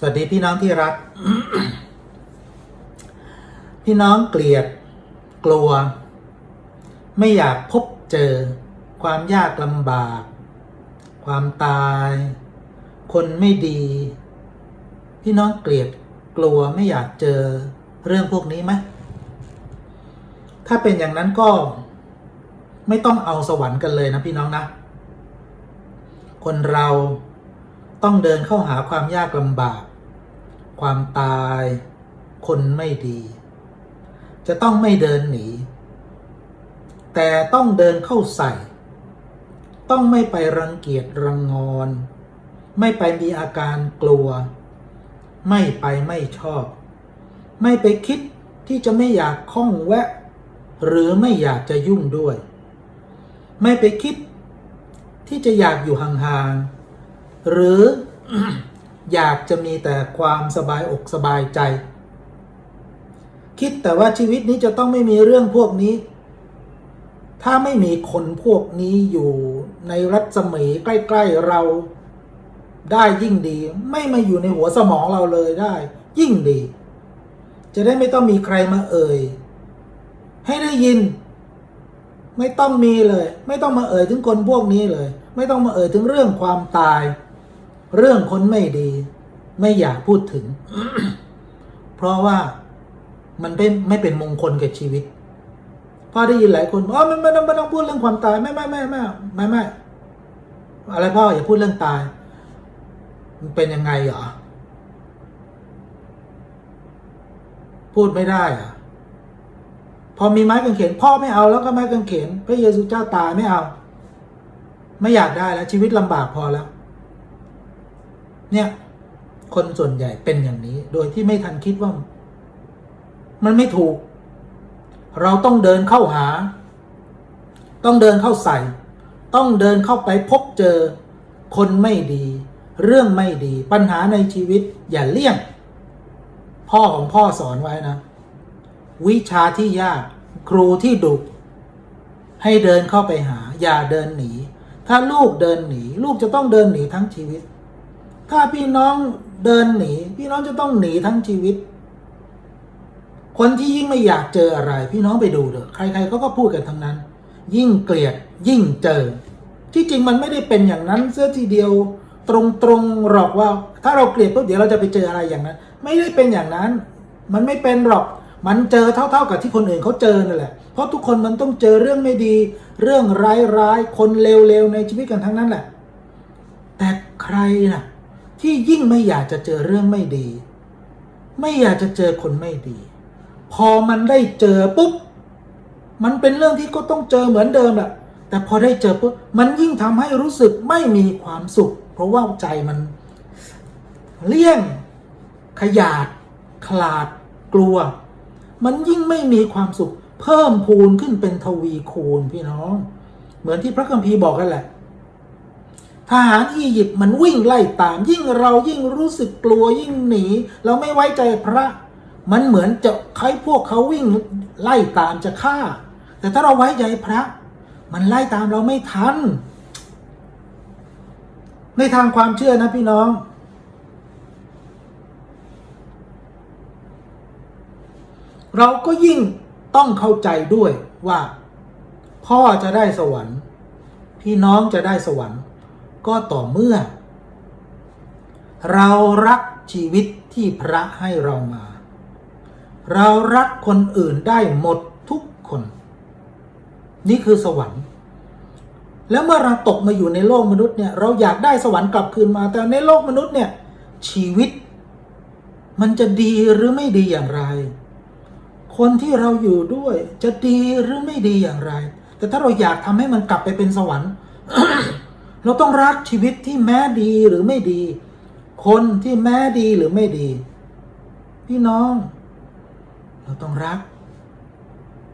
สวัสดีพี่น้องที่รัก พี่น้องเกลียด กลัว ไม่อยากพบเจอ ความยากลำบาก ความตาย คนไม่ดี พี่น้องเกลียด กลัวไม่อยากเจอเรื่องพวกนี้ไหมถ้าเป็นอย่างนั้นก็ ไม่ต้องเอาสวรรค์กันเลยนะพี่น้องนะ คนเราต้องเดินเข้าหาความยากลำบาก ความตาย คนไม่ดี จะต้องไม่เดินหนี แต่ต้องเดินเข้าใส่ ต้องไม่ไปรังเกียจรังงอน ไม่ไปมีอาการกลัว ไม่ไปไม่ชอบ ไม่ไปคิดที่จะไม่อยากข้องแวะ หรือไม่อยากจะยุ่งด้วย ไม่ไปคิดที่จะอยากอยู่ห่างๆหรือ อยากจะมีแต่ความสบายอกสบายใจ คิดแต่ว่าชีวิตนี้จะต้องไม่มีเรื่องพวกนี้ ถ้าไม่มีคนพวกนี้อยู่ในรัศมีใกล้ ๆ เราได้ยิ่งดี ไม่มาอยู่ในหัวสมองเราเลยได้ ยิ่งดี จะได้ไม่ต้องมีใครมาเอ่ย ให้ได้ยิน ไม่ต้องมีเลย ไม่ต้องมาเอ่ยถึงคนพวกนี้เลย ไม่ต้องมาเอ่ยถึงเรื่องความตาย เรื่องคนไม่ดีไม่อยากพูดถึง เพราะว่ามันเป็นไม่เป็นมงคลแก่ชีวิตพอได้ยินหลายคนอ๋อไม่ไม่ต้องไม่ต้องพูดเรื่องความตายไม่ไม่ไม่ไม่ไม่ไม่อะไรพ่ออย่าพูดเรื่องตาย มันเป็นยังไงเหรอพูดไม่ได้เหรอะพอมีไม้กางเขนพ่อไม่เอาแล้วก็ไม้กางเขนพระเยซูเจ้าตายไม่เอา ไม่อยากได้แล้วชีวิตลำบากพอแล้ว เนี่ยคนส่วนใหญ่เป็นอย่างนี้ โดยที่ไม่ทันคิดว่า มันไม่ถูก เราต้องเดินเข้าหา ต้องเดินเข้าใส่ ต้องเดินเข้าไปพบเจอ คนไม่ดี เรื่องไม่ดี ปัญหาในชีวิตอย่าเลี่ยง พ่อของพ่อสอนไว้นะ วิชาที่ยากครูที่ดุให้เดินเข้าไปหา อย่าเดินหนี ถ้าลูกเดินหนี ลูกจะต้องเดินหนีทั้งชีวิต ถ้าพี่น้องเดินหนี พี่น้องจะต้องหนีทั้งชีวิต คนที่ยิ่งไม่อยากเจออะไร พี่น้องไปดูเถอะใครๆเขาก็พูดกันทั้งนั้น ยิ่งเกลียดยิ่งเจอ ที่จริงมันไม่ได้เป็นอย่างนั้นเสื้อทีเดียวตรงๆหรอกว่า ถ้าเราเกลียดปุ๊บเดี๋ยวเราจะไปเจออะไรอย่างนั้น ไม่ได้เป็นอย่างนั้น มันไม่เป็นหรอกมันเจอเท่า ๆ กับที่คนอื่นเขาเจอนั่นแหละ เพราะทุกคนมันต้องเจอเรื่องไม่ดี เรื่องร้ายๆ คนเลวๆ ในชีวิตกันทั้งนั้นแหละ แต่ใครน่ะ ที่ยิ่งไม่อยากจะเจอเรื่องไม่ดี ไม่อยากจะเจอคนไม่ดี พอมันได้เจอปุ๊บ มันเป็นเรื่องที่ก็ต้องเจอเหมือนเดิมแหละแต่พอได้เจอปุ๊บมันยิ่งทำให้รู้สึกไม่มีความสุข เพราะว่าใจมันเลี่ยง ขยาด ขลาดกลัว มันยิ่งไม่มีความสุข เพิ่มพูนขึ้นเป็นทวีคูณพี่น้อง เหมือนที่พระคัมภีร์บอกกันแหละ ทหารอียิปต์มันวิ่งไล่ตาม ยิ่งเรายิ่งรู้สึกกลัวยิ่งหนี เราไม่ไว้ใจพระ มันเหมือนจะใครพวกเขาวิ่งไล่ตามจะฆ่า แต่ถ้าเราไว้ใจพระ มันไล่ตามเราไม่ทัน ในทางความเชื่อนะพี่น้อง เราก็ยิ่งต้องเข้าใจด้วยว่า พ่อจะได้สวรรค์ พี่น้องจะได้สวรรค์ ก็ต่อเมื่อ เรารักชีวิตที่พระให้เรามา เรารักคนอื่นได้หมดทุกคน นี่คือสวรรค์ แล้วเมื่อเราตกมาอยู่ในโลกมนุษย์เนี่ย เราอยากได้สวรรค์กลับคืนมา แต่ในโลกมนุษย์เนี่ย ชีวิต มันจะดีหรือไม่ดีอย่างไร คนที่เราอยู่ด้วย จะดีหรือไม่ดีอย่างไร แต่ถ้าเราอยากทำให้มันกลับไปเป็นสวรรค์ เราต้องรักชีวิตที่แม้ดีหรือไม่ดี คนที่แม้ดีหรือไม่ดี พี่น้อง เราต้องรัก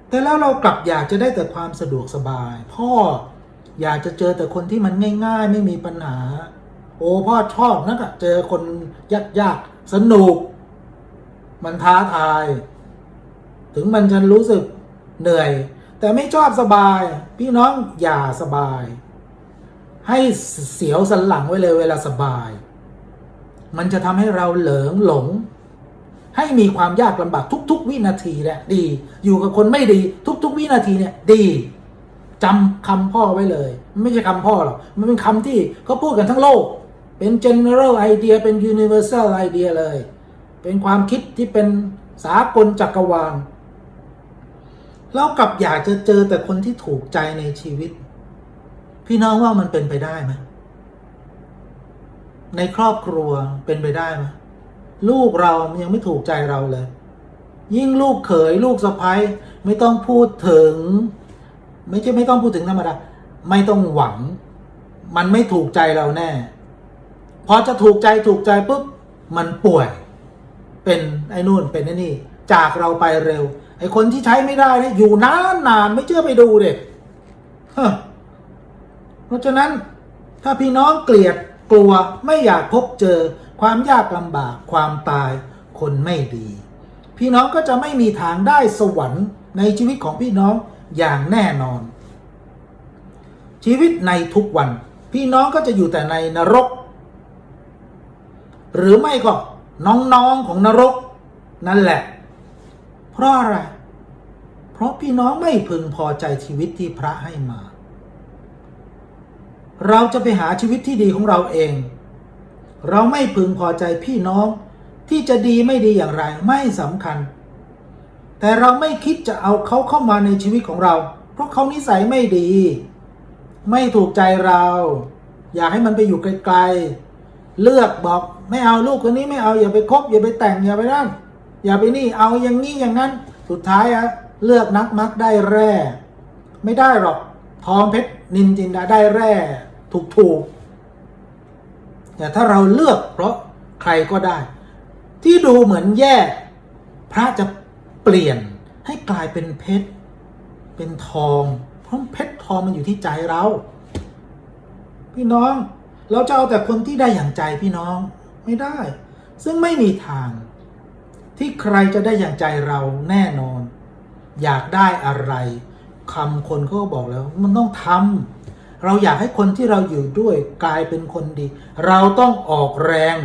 แต่แล้วเรากลับอยากจะได้แต่ความสะดวกสบาย พ่ออยากจะเจอแต่คนที่มันง่าย ๆ ไม่มีปัญหา โอ้พ่อชอบนะกะเจอคนยากๆสนุก มันท้าทาย ถึงมันจะรู้สึกเหนื่อย แต่ไม่ชอบสบาย พี่น้องอย่าสบาย ให้เสียวสันหลังไว้เลยเวลาสบาย มันจะทำให้เราเหลิงหลง ให้มีความยากลำบากทุก ๆ วินาทีแหละดี อยู่กับคนไม่ดีทุก ๆ วินาทีเนี่ย ดีจำคำพ่อไว้เลย ไม่ใช่คำพ่อหรอก มันเป็นคำที่เขาพูดกันทั้งโลก เป็น general idea เป็น universal idea เลย เป็นความคิดที่เป็นสากลจักรวาลเรากลับอยากจะเจอแต่คนที่ถูกใจในชีวิต พี่น้องว่ามันเป็นไปได้ไหมในครอบครัวเป็นไปได้ไหมลูกเรายังไม่ถูกใจเราเลย ยิ่งลูกเขยลูกสะพ้ยไม่ต้องพูดถึง ไม่ใช่ไม่ต้องพูดถึงธรรมดาไม่ต้องหวัง มันไม่ถูกใจเราแน่พอจะถูกใจถูกใจปุ๊บมันป่วย เป็นไอ้นู่นเป็นไอ้นี่ จากเราไปเร็ว ไอ้คนที่ใช้ไม่ได้เนี่ยอยู่นานนานไม่เชื่อไปดูเด็ก เพราะฉะนั้นถ้าพี่น้องเกลียดกลัวไม่อยากพบเจอ ความยากลำบากความตาย คนไม่ดี พี่น้องก็จะไม่มีทางได้สวรรค์ในชีวิตของพี่น้องอย่างแน่นอน ชีวิตในทุกวัน พี่น้องก็จะอยู่แต่ในนรก หรือไม่ก็น้องๆของนรก นั่นแหละ เพราะอะไร เพราะพี่น้องไม่พึงพอใจชีวิตที่พระให้มา เราจะไปหาชีวิตที่ดีของเราเอง เราไม่พึงพอใจพี่น้องที่จะดีไม่ดีอย่างไรไม่สำคัญ แต่เราไม่คิดจะเอาเขาเข้ามาในชีวิตของเรา เพราะเขานิสัยไม่ดี ไม่ถูกใจเรา อยากให้มันไปอยู่ไกลๆเลือกบอกไม่เอาลูกคนนี้ไม่เอาอย่าไปคบอย่าไปแต่งอย่าไปนั่นอย่าไปนี่เอาอย่างนี้อย่างนั้น สุดท้ายอะเลือกนักมักได้แร่ ไม่ได้หรอก ทองเพชรนินจินดาได้แร่ถูกถูกๆแต่ถ้าเราเลือกเพราะใครก็ได้ ที่ดูเหมือนแย่ พระจะเปลี่ยนให้กลายเป็นเพชร เป็นทอง เพราะเพชรทองมันอยู่ที่ใจเรา พี่น้อง เราจะเอาแต่คนที่ได้อย่างใจพี่น้องไม่ได้ ซึ่งไม่มีทาง ที่ใครจะได้อย่างใจเราแน่นอน อยากได้อะไร คำคนเขาก็บอกแล้ว มันต้องทำเราอยากให้คนที่เราอยู่ด้วยกลายเป็นคนดี เราต้องออกแรง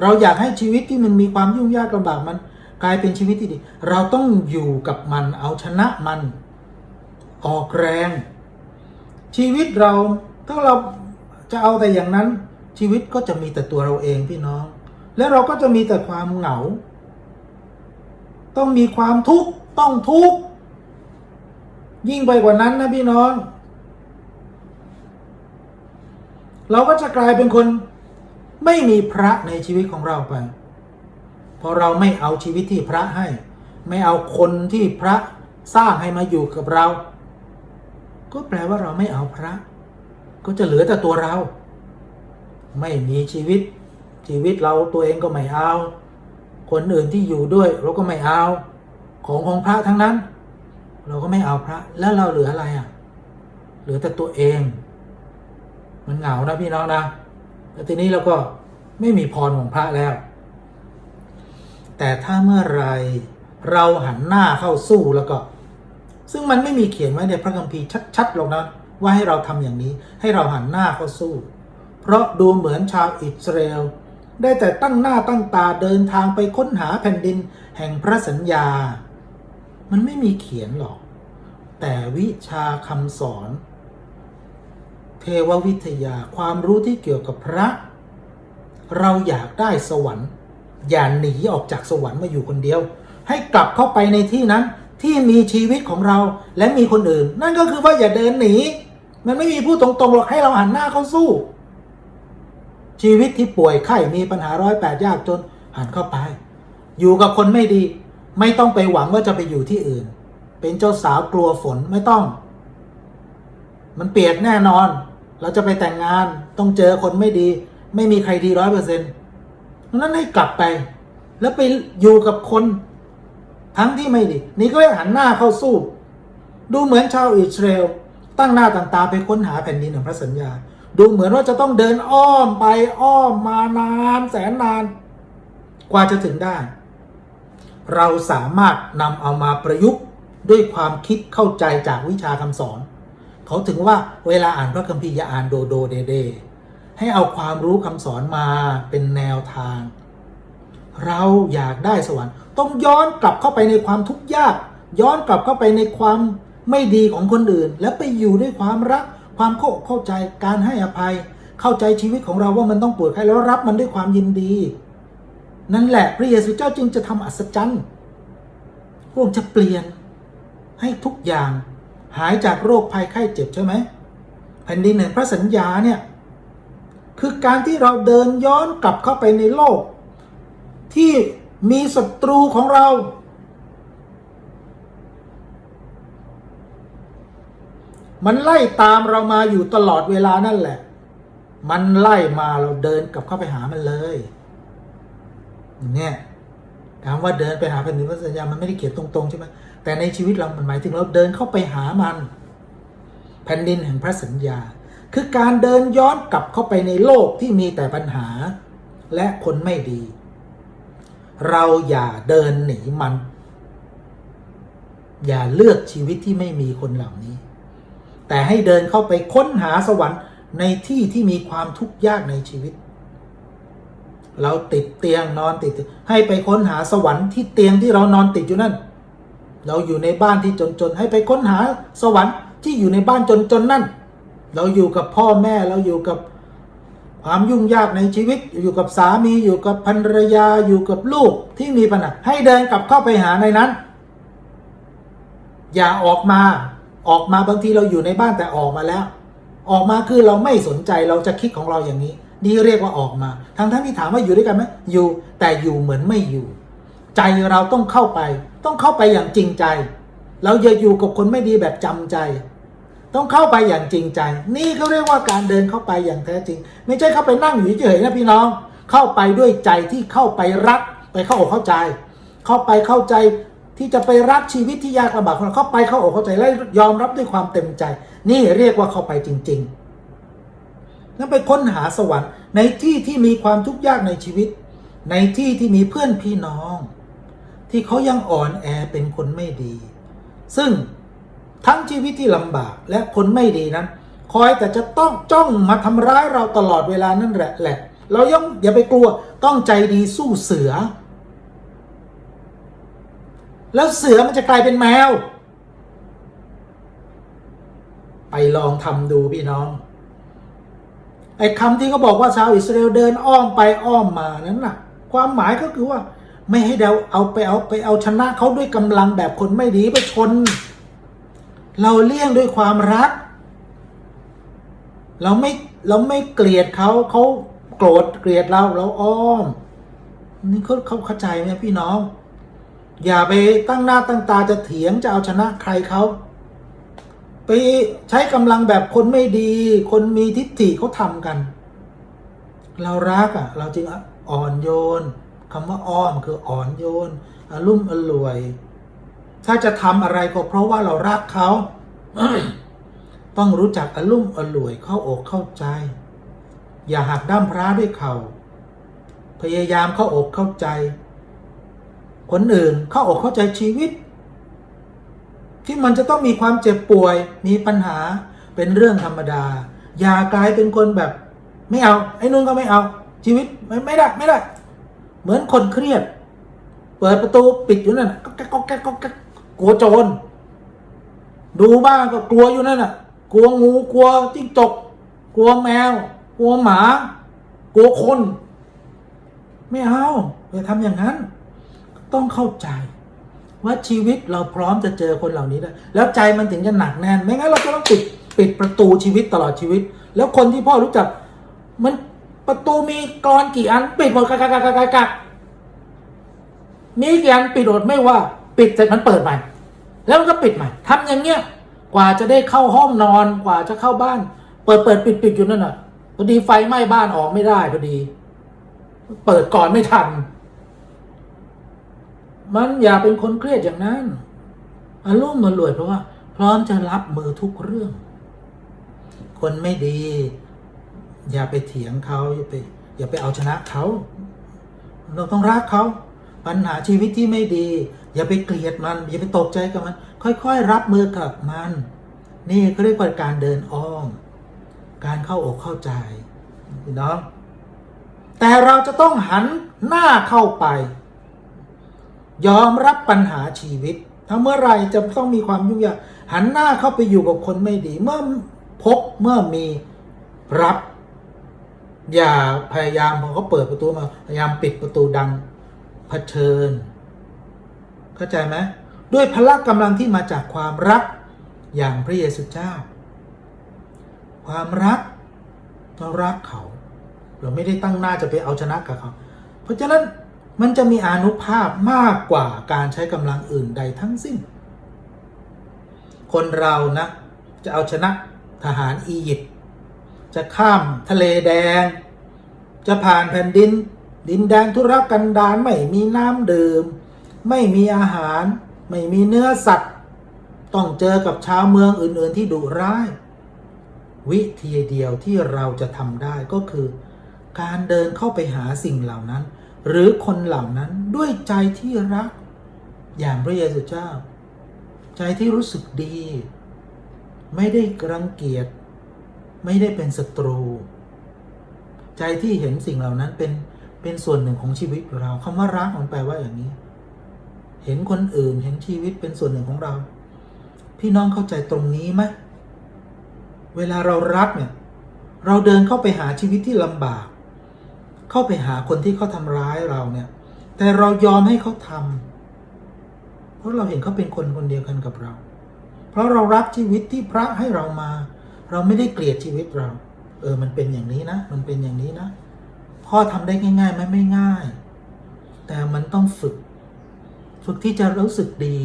เราอยากให้ชีวิตที่มันมีความยุ่งยากลำบากมัน กลายเป็นชีวิตที่ดี เราต้องอยู่กับมันเอาชนะมัน ออกแรง ชีวิตเราถ้าเราจะเอาแต่อย่างนั้นชีวิตก็จะมีแต่ตัวเราเองพี่น้อง และเราก็จะมีแต่ความเหงา ต้องมีความทุกข์ต้องทุกข์ ยิ่งไปกว่านั้นนะพี่น้อง เราก็จะกลายเป็นคนไม่มีพระในชีวิตของเราไป เพราะเราไม่เอาชีวิตที่พระให้ ไม่เอาคนที่พระสร้างให้มาอยู่กับเรา ก็แปลว่าเราไม่เอาพระ ก็จะเหลือแต่ตัวเรา ไม่มีชีวิต ชีวิตเราตัวเองก็ไม่เอา คนอื่นที่อยู่ด้วยเราก็ไม่เอา ของของพระทั้งนั้น เราก็ไม่เอาพระ แล้วเราเหลืออะไรอะ เหลือแต่ตัวเอง มันเหงานะพี่น้องนะแล้วทีนี้เราก็ไม่มีพรของพระแล้ว แต่ถ้าเมื่อไรเราหันหน้าเข้าสู้แล้วก็ ซึ่งมันไม่มีเขียนไว้ในพระคัมภีร์ชัดๆหรอกนะว่าให้เราทำอย่างนี้ ให้เราหันหน้าเข้าสู้ เพราะดูเหมือนชาวอิสราเอลได้แต่ตั้งหน้าตั้งตาเดินทางไปค้นหาแผ่นดินแห่งพระสัญญา มันไม่มีเขียนหรอก แต่วิชาคำสอน เทววิทยาความรู้ที่เกี่ยวกับพระ เราอยากได้สวรรค์ อย่าหนีออกจากสวรรค์มาอยู่คนเดียว ให้กลับเข้าไปในที่นั้นที่มีชีวิตของเราและมีคนอื่น นั่นก็คือว่าอย่าเดินหนี มันไม่มีผู้ตรงๆหรอกให้เราหันหน้าเข้าสู้ ชีวิตที่ป่วยไข้มีปัญหาร้อยแปดยากจนหันเข้าไป อยู่กับคนไม่ดี ไม่ต้องไปหวังว่าจะไปอยู่ที่อื่น เป็นเจ้าสาวกลัวฝนไม่ต้อง มันเปียกแน่นอน เราจะไปแต่งงานต้องเจอคนไม่ดี ไม่มีใครดีร้อยเปอร์เซ็นต์นั้นให้กลับไป แล้วไปอยู่กับคนทั้งที่ไม่ดี นี่ก็เลยหันหน้าเข้าสู้ ดูเหมือนชาวอิสราเอลตั้งหน้าต่างตาไปค้นหาแผ่นดินแห่งพระสัญญา ดูเหมือนว่าจะต้องเดินอ้อมไปอ้อมมานานแสนนาน กว่าจะถึงได้ เราสามารถนำเอามาประยุกต์ ด้วยความคิดเข้าใจจากวิชาคำสอน เขาถึงว่าเวลาอ่านพระคัมภีร์อย่าอ่านโดโดเดเดให้เอาความรู้คำสอนมาเป็นแนวทาง เราอยากได้สวรรค์ ต้องย้อนกลับเข้าไปในความทุกข์ยาก ย้อนกลับเข้าไปในความไม่ดีของคนอื่น แล้วไปอยู่ด้วยความรัก ความเข้าเข้าใจการให้อภัย เข้าใจชีวิตของเราว่ามันต้องปวดใครแล้วรับมันด้วยความยินดี นั่นแหละพระเยซูเจ้าจึงจะทำอัศจรรย์พระองค์จะเปลี่ยน ให้ทุกอย่างหายจากโรคภัยไข้เจ็บใช่ไหมแผ่นดินแห่งพระสัญญาเนี่ยคือการที่เราเดินย้อนกลับเข้าไปในโลก ที่มีศัตรูของเรา มันไล่ตามเรามาอยู่ตลอดเวลานั่นแหละ มันไล่มาเราเดินกลับเข้าไปหามันเลยเนี่ยถามว่าเดินไปหาแผ่นดินพระสัญญามันไม่ได้เขียนตรงๆใช่ไหม แต่ในชีวิตเรามันหมายถึงเราเดินเข้าไปหามัน แผ่นดินแห่งพระสัญญา คือการเดินย้อนกลับเข้าไปในโลกที่มีแต่ปัญหา และคนไม่ดี เราอย่าเดินหนีมัน อย่าเลือกชีวิตที่ไม่มีคนเหล่านี้ แต่ให้เดินเข้าไปค้นหาสวรรค์ในที่ที่มีความทุกข์ยากในชีวิต เราติดเตียงนอนติดให้ไปค้นหาสวรรค์ที่เตียงที่เรานอนติดอยู่นั่น เราอยู่ในบ้านที่จนๆให้ไปค้นหาสวรรค์ที่อยู่ในบ้านจนๆนั่น เราอยู่กับพ่อแม่เราอยู่กับความยุ่งยากในชีวิต อยู่กับสามีอยู่กับภรรยาอยู่กับลูกที่มีปัญหาให้เดินกลับเข้าไปหาในนั้น อย่าออกมาออกมาบางทีเราอยู่ในบ้านแต่ออกมาแล้ว ออกมาคือเราไม่สนใจเราจะคิดของเราอย่างนี้ นี่เรียกว่าออกมาทั้งทั้งที่ถามว่าอยู่ด้วยกันไหมอยู่แต่อยู่เหมือนไม่อยู่ ใจเราต้องเข้าไป ต้องเข้าไปอย่างจริงใจ เราอย่าอยู่กับคนไม่ดีแบบจำใจ ต้องเข้าไปอย่างจริงใจ นี่เขาเรียกว่าการเดินเข้าไปอย่างแท้จริง ไม่ใช่เข้าไปนั่งอยู่เฉยๆนะพี่น้อง เข้าไปด้วยใจที่เข้าไปรักไปเข้าอกเข้าใจ เข้าไปเข้าใจที่จะไปรักชีวิตที่ยากลำบากของเราเข้าไปเข้าอกเข้าใจและยอมรับด้วยความเต็มใจ นี่เรียกว่าเข้าไปจริง ๆ แล้วไปค้นหาสวรรค์ในที่ที่มีความทุกข์ยากในชีวิต ในที่ที่มีเพื่อนพี่น้อง ที่เขายังอ่อนแอเป็นคนไม่ดี ซึ่งทั้งชีวิตที่ลำบากและคนไม่ดีนั้น คอยแต่จะต้องจ้องมาทำร้ายเราตลอดเวลานั่นแหละแหละ เราย่อมอย่าไปกลัวต้องใจดีสู้เสือ แล้วเสือมันจะกลายเป็นแมว ไปลองทำดูพี่น้องไอ้คำที่เขาบอกว่าชาวอิสราเอลเดินอ้อมไปอ้อมมานั้นน่ะ ความหมายก็คือว่า ไม่ให้เดาเอาไปเอาไปเอาชนะเขาด้วยกำลังแบบคนไม่ดีไปชน เราเลี่ยงด้วยความรัก เราไม่เราไม่เกลียดเขาเขาโกรธเกลียดเราเราอ้อม นี่เขาเขาเข้าใจไหมพี่น้อง อย่าไปตั้งหน้าตั้งตาจะเถียงจะเอาชนะใครเขาไปใช้กำลังแบบคนไม่ดี คนมีทิฏฐิเขาทำกัน เรารักอะ เราจึงอ่อนโยน คำว่าอ้อมคืออ่อนโยนอารมุ่มอร่วย ถ้าจะทำอะไรก็เพราะว่าเรารักเขา ต้องรู้จักอารมุ่มอร่วยเข้าอกเข้าใจ อย่าหักด้ามพระด้วยเขา่าพยายามเข้าอกเข้าใจ คนอื่นเข้าอกเข้าใจชีวิต ที่มันจะต้องมีความเจ็บป่วย มีปัญหาเป็นเรื่องธรรมดา อย่ากลายเป็นคนแบบ ไม่เอา ไอ้นุ่นก็ไม่เอา ชีวิตไม่ไม่ได้ไม่ได้ เหมือนคนเครียด เปิดประตูปิดอยู่นั่นก็แก๊กก็แก๊กก็แก๊กกลัวโจร ดูบ้านก็กลัวอยู่นั่นน่ะ กลัวงูกลัวจิ้งจก กลัวแมว กลัวหมา กลัวคน ไม่เอาอย่าทำอย่างนั้น ต้องเข้าใจว่าชีวิตเราพร้อมจะเจอคนเหล่านี้ได้แล้วใจมันถึงจะหนักแน่น ไม่งั้นเราจะต้องปิดปิดประตูชีวิตตลอดชีวิต แล้วคนที่พ่อรู้จักมัน ประตูมีกรอนกี่อัน ปิดหมดกักกักกักกักมีกี่อันปิดหมดไม่ว่า ปิดเสร็จมันเปิดใหม่ แล้วมันก็ปิดใหม่ทำอย่างเงี้ยกว่าจะได้เข้าห้องนอนกว่าจะเข้าบ้าน เปิดเปิดปิดปิดอยู่นั่นน่ะพอดีไฟไหม้บ้านออกไม่ได้พอดี เปิดก่อนไม่ทันมันอย่าเป็นคนเครียดอย่างนั้นอารมณ์มันรวยเพราะว่า พร้อมจะรับมือทุกเรื่อง คนไม่ดี อย่าไปเถียงเขาอย่าไปอย่าไปเอาชนะเขา เราต้องรักเขา ปัญหาชีวิตที่ไม่ดี อย่าไปเกลียดมัน อย่าไปตกใจกับมัน ค่อยๆ รับมือกับมัน นี่เขาเรียกว่าการเดินอ้อม การเข้าอกเข้าใจพี่น้อง แต่เราจะต้องหันหน้าเข้าไป ยอมรับปัญหาชีวิต ถ้าเมื่อไรจะต้องมีความยุ่งยากหันหน้าเข้าไปอยู่กับคนไม่ดี เมื่อพบเมื่อมีรับ อย่าพยายามพอเขาเปิดประตูมาพยายามปิดประตูดังเผชิญ เข้าใจไหมด้วยพละกำลังที่มาจากความรักอย่างพระเยซูเจ้า ความรักเรารักเขา เราไม่ได้ตั้งหน้าจะไปเอาชนะกับเขา เพราะฉะนั้นมันจะมีอนุภาพมากกว่าการใช้กำลังอื่นใดทั้งสิ้น คนเรานะจะเอาชนะทหารอียิปต์ จะข้ามทะเลแดง จะผ่านแผ่นดิน ดินแดนทุรกันดารไม่มีน้ำดื่ม ไม่มีอาหาร ไม่มีเนื้อสัตว์ ต้องเจอกับชาวเมืองอื่น ๆ ที่ดุร้าย วิธีเดียวที่เราจะทำได้ก็คือ การเดินเข้าไปหาสิ่งเหล่านั้น หรือคนเหล่านั้นด้วยใจที่รัก อย่างพระเยซูเจ้า ใจที่รู้สึกดี ไม่ได้รังเกียจ ไม่ได้เป็นศัตรู ใจที่เห็นสิ่งเหล่านั้นเป็นเป็นส่วนหนึ่งของชีวิตเราคำว่ารักมันแปลว่าอย่างนี้ เห็นคนอื่นเห็นชีวิตเป็นส่วนหนึ่งของเรา พี่น้องเข้าใจตรงนี้ไหมเวลาเรารักเนี่ย เราเดินเข้าไปหาชีวิตที่ลำบาก เข้าไปหาคนที่เขาทำร้ายเราเนี่ย แต่เรายอมให้เขาทำเพราะเราเห็นเขาเป็นคนคนเดียวกันกับเรา เพราะเรารักชีวิตที่พระให้เรามา เราไม่ได้เกลียดชีวิตเรา เออ มันเป็นอย่างนี้นะ มันเป็นอย่างนี้นะ พ่อทำได้ง่ายๆไหมไม่ง่าย แต่มันต้องฝึก ฝึกที่จะรู้สึกดี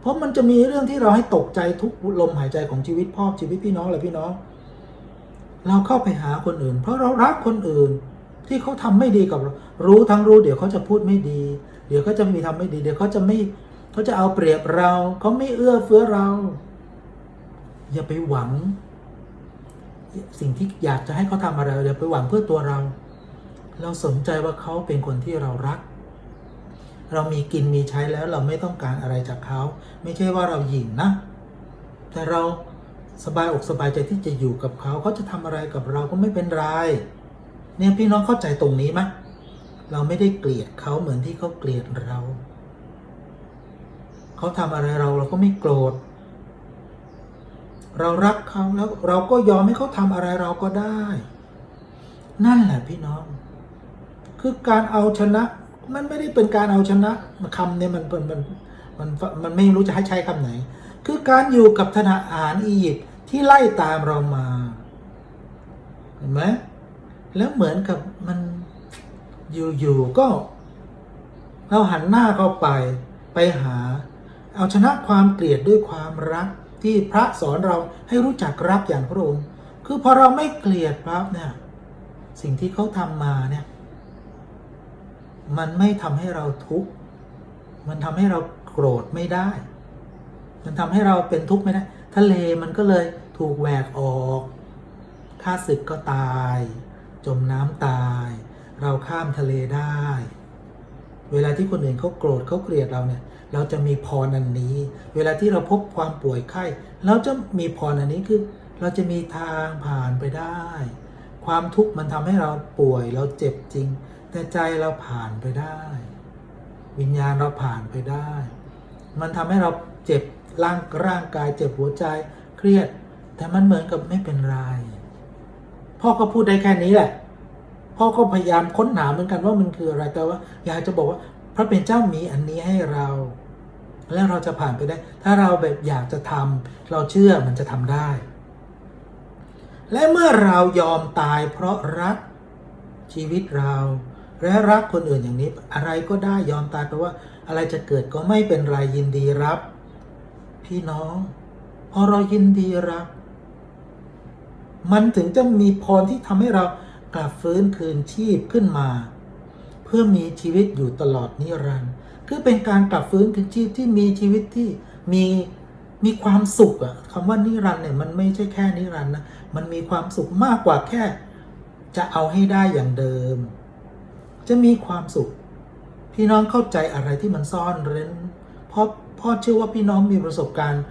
เพราะมันจะมีเรื่องที่เราให้ตกใจทุกลมหายใจของชีวิตพ่อชีวิตพี่น้องเลยพี่น้อง เราเข้าไปหาคนอื่น เพราะเรารักคนอื่น ที่เขาทำไม่ดีกับเรารู้ทั้งรู้ เดี๋ยวเขาจะพูดไม่ดี เดี๋ยวเขาจะมีทำไม่ดี เดี๋ยวเขาจะไม่เขาจะเอาเปรียบเรา เขาไม่เอื้อเฟื้อเรา อย่าไปหวัง สิ่งที่อยากจะให้เขาทำอะไรอย่าไปหวังเพื่อตัวเรา เราสนใจว่าเขาเป็นคนที่เรารัก เรามีกินมีใช้แล้วเราไม่ต้องการอะไรจากเขา ไม่ใช่ว่าเราหยิ่งนะ แต่เราสบายอกสบายใจที่จะอยู่กับเขาเขาจะทำอะไรกับเราก็ไม่เป็นไรเนี่ยพี่น้องเข้าใจตรงนี้ไหมเราไม่ได้เกลียดเขาเหมือนที่เขาเกลียดเรา เขาทำอะไรเราเราก็ไม่โกรธ เรารักเขาแล้วเราก็ยอมให้เขาทำอะไรเราก็ได้ นั่นแหละพี่น้อง คือการเอาชนะ มันไม่ได้เป็นการเอาชนะคำเนี่ยมันมันมันมันมันไม่รู้จะให้ใช้คำไหน คือการอยู่กับทหารอียิปต์ที่ไล่ตามเรามา เห็นไหมแล้วเหมือนกับมันอยู่ๆก็ เราหันหน้าเข้าไปไปหา เอาชนะความเกลียดด้วยความรัก ที่พระสอนเราให้รู้จักรักอย่างพระองค์ คือพอเราไม่เกลียดปั๊บเนี่ยสิ่งที่เขาทำมาเนี่ยมันไม่ทำให้เราทุกข์มันทำให้เราโกรธไม่ได้ มันทำให้เราเป็นทุกข์ไม่ได้ ทะเลมันก็เลยถูกแหวกออกข้าศึกก็ตาย จมน้ำตาย เราข้ามทะเลได้ เวลาที่คนอื่นเขาโกรธเขาเกลียดเราเนี่ย เราจะมีพรอันนี้ เวลาที่เราพบความป่วยไข้ เราจะมีพรอันนี้คือ เราจะมีทางผ่านไปได้ ความทุกข์มันทำให้เราป่วยเราเจ็บจริง แต่ใจเราผ่านไปได้ วิญญาณเราผ่านไปได้ มันทำให้เราเจ็บร่างร่างกาย เจ็บหัวใจเครียด แต่มันเหมือนกับไม่เป็นไร พ่อก็พูดได้แค่นี้แหละพ่อก็พยายามค้นหาเหมือนกันว่ามันคืออะไรแต่ว่า อยากจะบอกว่า ระเป็นเจ้ามีอันนี้ให้เรา แล้วเราจะผ่านไปได้ ถ้าเราแบบอยากจะทำเราเชื่อมันจะทำได้ และเมื่อเรายอมตายเพราะรักชีวิตเรา และรักคนอื่นอย่างนี้ อะไรก็ได้ยอมตายเพราะว่า อะไรจะเกิดก็ไม่เป็นไรยินดีรับ พี่น้องพอเรายินดีรับ มันถึงจะมีพรที่ทำให้เรากลับฟื้นคืนชีพขึ้นมา เพื่อมีชีวิตอยู่ตลอดนิรันดร์คือเป็นการกลับฟื้นคืนชีพที่มีชีวิตที่มีมีความสุขอะคำว่านิรันดร์เนี่ยมันไม่ใช่แค่นิรันดร์นะมันมีความสุขมากกว่าแค่ จะเอาให้ได้อย่างเดิม จะมีความสุข พี่น้องเข้าใจอะไรที่มันซ่อนเร้นเพราะพ่อเชื่อว่าพี่น้องมีประสบการณ์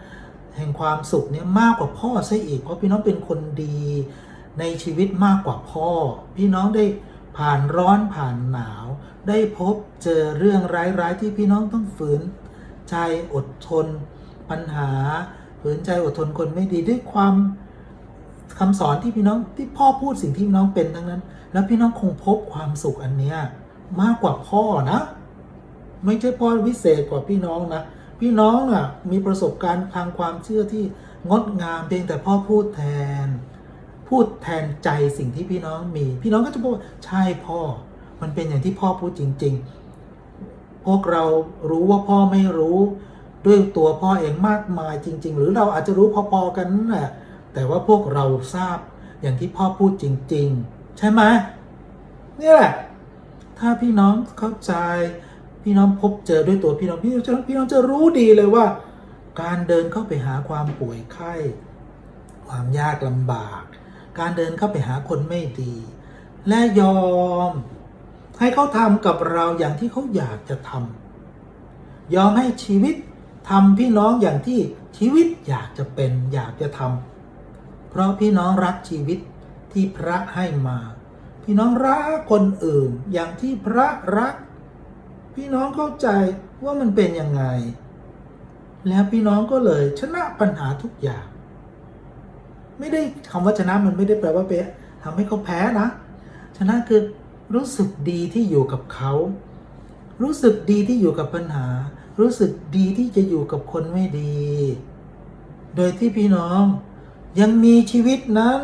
แห่งความสุขเนี่ยมากกว่าพ่อซะอีกเพราะพี่น้องเป็นคนดีในชีวิตมากกว่าพ่อ พี่น้องได้ ผ่านร้อนผ่านหนาว ได้พบเจอเรื่องร้ายๆที่พี่น้องต้องฝืน ใจอดทน ปัญหา ฝืนใจอดทนคนไม่ดีด้วยความคำสอนที่พี่น้องที่พ่อพูดสิ่งที่พี่น้องเป็นทั้งนั้น แล้วพี่น้องคงพบความสุขอันเนี้ยมากกว่าพ่อนะ ไม่ใช่พ่อวิเศษกว่าพี่น้องนะพี่น้องอะมีประสบการณ์ทางความเชื่อที่งดงามเพียงแต่พ่อพูดแทน พูดแทนใจสิ่งที่พี่น้องมี พี่น้องก็จะบอกว่าใช่พ่อ มันเป็นอย่างที่พ่อพูดจริง ๆ พวกเรารู้ว่าพ่อไม่รู้ด้วยตัวพ่อเองมากมายจริง ๆ หรือเราอาจจะรู้พอๆกันนั่นแหละแต่ว่าพวกเราทราบอย่างที่พ่อพูดจริง ๆ ใช่ไหมนี่แหละ ถ้าพี่น้องเข้าใจ พี่น้องพบเจอด้วยตัวพี่น้องพี่น้องจะพี่น้องจะรู้ดีเลยว่า การเดินเข้าไปหาความป่วยไข้ ความยากลำบาก การเดินเข้าไปหาคนไม่ดี และยอม ให้เขาทำกับเราอย่างที่เขาอยากจะทำยอมให้ชีวิตทำพี่น้องอย่างที่ชีวิตอยากจะเป็นอยากจะทำเพราะพี่น้องรักชีวิตที่พระให้มา พี่น้องรักคนอื่นอย่างที่พระรัก พี่น้องเข้าใจว่ามันเป็นยังไง แล้วพี่น้องก็เลยชนะปัญหาทุกอย่าง ไม่ได้คำว่าชนะมันไม่ได้แปลว่าไปทำให้เขาแพ้นะ ชนะคือรู้สึกดีที่อยู่กับเขา รู้สึกดีที่อยู่กับปัญหา รู้สึกดีที่จะอยู่กับคนไม่ดี โดยที่พี่น้องยังมีชีวิตนั้น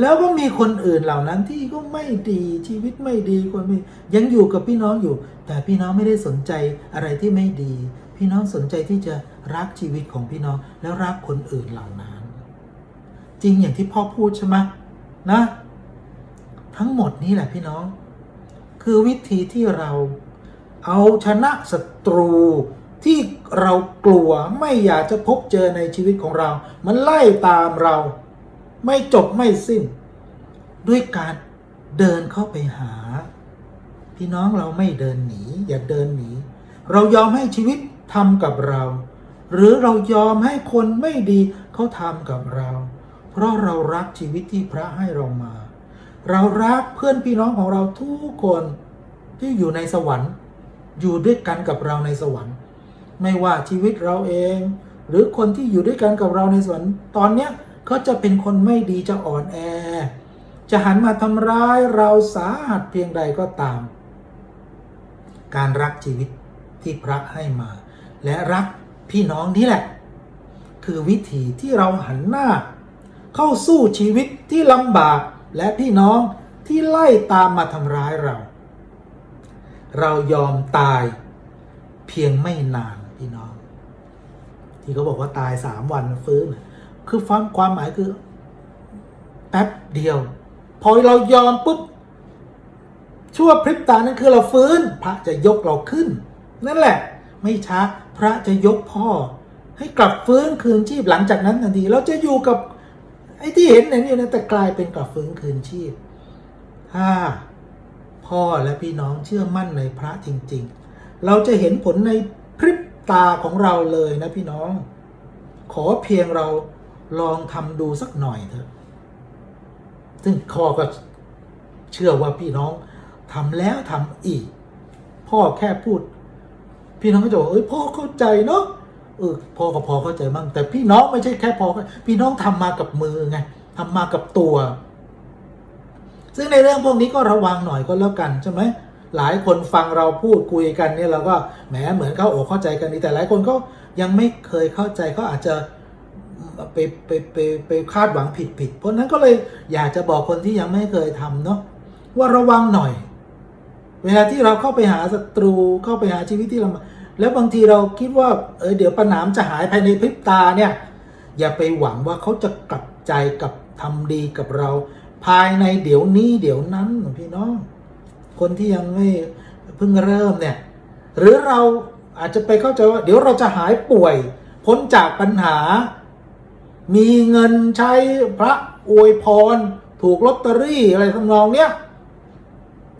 แล้วก็มีคนอื่นเหล่านั้นที่ก็ไม่ดีชีวิตไม่ดีคนไม่ยังอยู่กับพี่น้องอยู่ แต่พี่น้องไม่ได้สนใจอะไรที่ไม่ดี พี่น้องสนใจที่จะรักชีวิตของพี่น้องแล้วรักคนอื่นเหล่านั้น จริงอย่างที่พ่อพูดใช่ไหมนะ ทั้งหมดนี้แหละพี่น้อง คือวิธีที่เราเอาชนะศัตรูที่เรากลัวไม่อยากจะพบเจอในชีวิตของเรา มันไล่ตามเรา ไม่จบไม่สิ้น ด้วยการเดินเข้าไปหา พี่น้องเราไม่เดินหนี อย่าเดินหนี เรายอมให้ชีวิตทำกับเรา หรือเรายอมให้คนไม่ดีเขาทำกับเรา เพราะเรารักชีวิตที่พระให้เรามา เรารักเพื่อนพี่น้องของเราทุกคนที่อยู่ในสวรรค์ อยู่ด้วยกันกับเราในสวรรค์ ไม่ว่าชีวิตเราเอง หรือคนที่อยู่ด้วยกันกับเราในสวรรค์ตอนเนี้ยเขาจะเป็นคนไม่ดีจะอ่อนแอ จะหันมาทำร้ายเราสาหัสเพียงใดก็ตาม การรักชีวิตที่พระให้มา และรักพี่น้องนี่แหละ คือวิธีที่เราหันหน้า เข้าสู้ชีวิตที่ลำบากและพี่น้องที่ไล่ตามมาทำร้ายเรา เรายอมตายเพียงไม่นานพี่น้อง ที่เขาบอกว่าตายสามวันฟื้น คือความความหมายคือแป๊บเดียว พอเรายอมปุ๊บชั่วพริบตานั้นคือเราฟื้นพระจะยกเราขึ้น นั่นแหละ ไม่ช้าพระจะยกพ่อ ให้กลับฟื้นคืนชีพหลังจากนั้นทันทีเราจะอยู่กับ ไอ้ที่เห็นเนี่นี่นแต่กลายเป็นกลับฟื้นคืนชีพถ้าพ่อและพี่น้องเชื่อมั่นในพระจริง ๆ เราจะเห็นผลในพริบตาของเราเลยนะพี่น้อง ขอเพียงเราลองทำดูสักหน่อยเถอะ ซึ่งพ่อก็เชื่อว่าพี่น้องทำแล้วทำอีก พ่อแค่พูด พี่น้องก็จะบอกเอ้ยพ่อเข้าใจเนาะ เออพอก็พอเข้าใจมั่งแต่พี่น้องไม่ใช่แค่พอพี่น้องทำมากับมือไงทำมากับตัว ซึ่งในเรื่องพวกนี้ก็ระวังหน่อยก็แล้วกันใช่ไหมหลายคนฟังเราพูดคุยกันเนี่ยเราก็แหมเหมือนเข้าอกเข้าใจกันดีแต่หลายคนก็ยังไม่เคยเข้าใจก็อาจจะไปไปไปไปคาดหวังผิดผิดเพราะฉะนั้นก็เลยอยากจะบอกคนที่ยังไม่เคยทำเนาะว่าระวังหน่อย เวลาที่เราเข้าไปหาศัตรูเข้าไปหาชีวิตที่ลำบาก แล้วบางทีเราคิดว่าเออเดี๋ยวปัญหาจะหายภายในพริบตาเนี่ยอย่าไปหวังว่าเขาจะกลับใจกับทำดีกับเรา ภายในเดี๋ยวนี้เดี๋ยวนั้นพี่น้อง คนที่ยังไม่เพิ่งเริ่มเนี่ยหรือเราอาจจะไปเข้าใจว่า เดี๋ยวเราจะหายป่วย พ้นจากปัญหา มีเงินใช้พระอวยพร ถูกลอตเตอรี่อะไรทำนองเนี้ย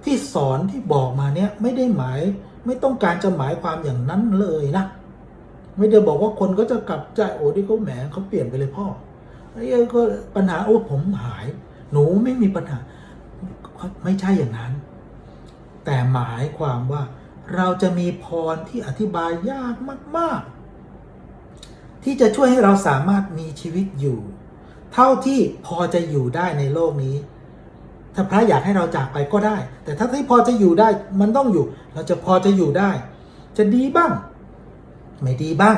ที่สอนที่บอกมาเนี่ยไม่ได้หมาย ไม่ต้องการจะหมายความอย่างนั้นเลยนะ ไม่ได้บอกว่าคนก็จะกลับใจโอ้ที่เขาแหมเขาเปลี่ยนไปเลยพ่อไอ้ก็ปัญหาโอ้ผมหาย หนูไม่มีปัญหา ไม่ใช่อย่างนั้น แต่หมายความว่าเราจะมีพรที่อธิบายยากมาก ๆ ที่จะช่วยให้เราสามารถมีชีวิตอยู่ เท่าที่พอจะอยู่ได้ในโลกนี้ ถ้าพระอยากให้เราจากไปก็ได้ แต่ถ้าที่พอจะอยู่ได้มันต้องอยู่ เราจะพอจะอยู่ได้ จะดีบ้าง ไม่ดีบ้าง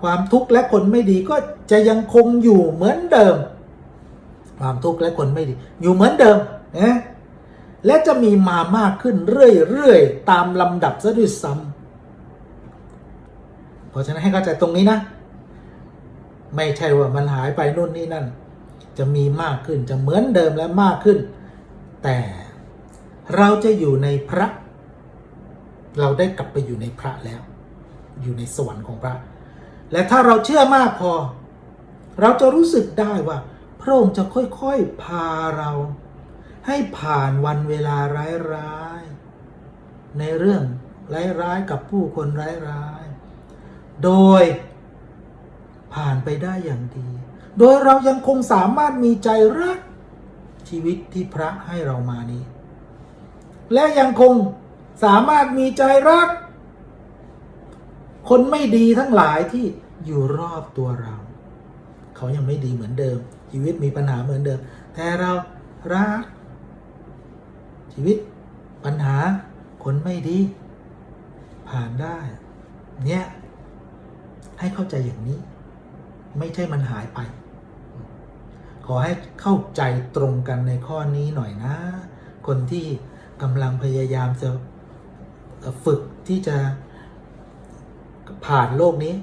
ความทุกข์และคนไม่ดีก็จะยังคงอยู่เหมือนเดิม ความทุกข์และคนไม่ดี อยู่เหมือนเดิมนะและจะมีมามากขึ้นเรื่อยๆตามลำดับซะด้วยซ้ำเพราะฉะนั้นให้เข้าใจตรงนี้นะ ไม่ใช่ว่ามันหายไปนู่นนี่นั่น จะมีมากขึ้นจะเหมือนเดิมและมากขึ้น แต่เราจะอยู่ในพระ เราได้กลับไปอยู่ในพระแล้ว อยู่ในสวรรค์ของพระ และถ้าเราเชื่อมากพอ เราจะรู้สึกได้ว่า พระองค์จะค่อยๆพาเรา ให้ผ่านวันเวลาร้ายๆในเรื่องร้ายๆกับผู้คนร้ายๆโดยผ่านไปได้อย่างดี โดยเรายังคงสามารถมีใจรักชีวิตที่พระให้เรามานี้ และยังคงสามารถมีใจรัก คนไม่ดีทั้งหลายที่อยู่รอบตัวเรา เขายังไม่ดีเหมือนเดิม ชีวิตมีปัญหาเหมือนเดิม แต่เรารัก ชีวิตปัญหาคนไม่ดี ผ่านได้ เนี่ย ให้เข้าใจอย่างนี้ ไม่ใช่มันหายไป ขอให้เข้าใจตรงกันในข้อนี้หน่อยนะ คนที่กำลังพยายามจะฝึกที่จะผ่านโลกนี้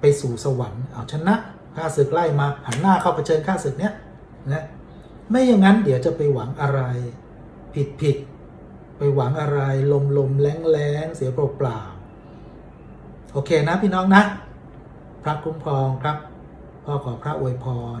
ไปสู่สวรรค์เอาชนะข้าศึกไล่มาหันหน้าเข้าเผชิญข้าศึกเนี้ยนะไม่อย่างนั้นเดี๋ยวจะไปหวังอะไร ผิดผิดไปหวังอะไรลมลมแรงแรงเสียเปล่าเปล่าโอเคนะพี่น้องนะ พระคุ้มครองครับพ่อขอพระอวยพร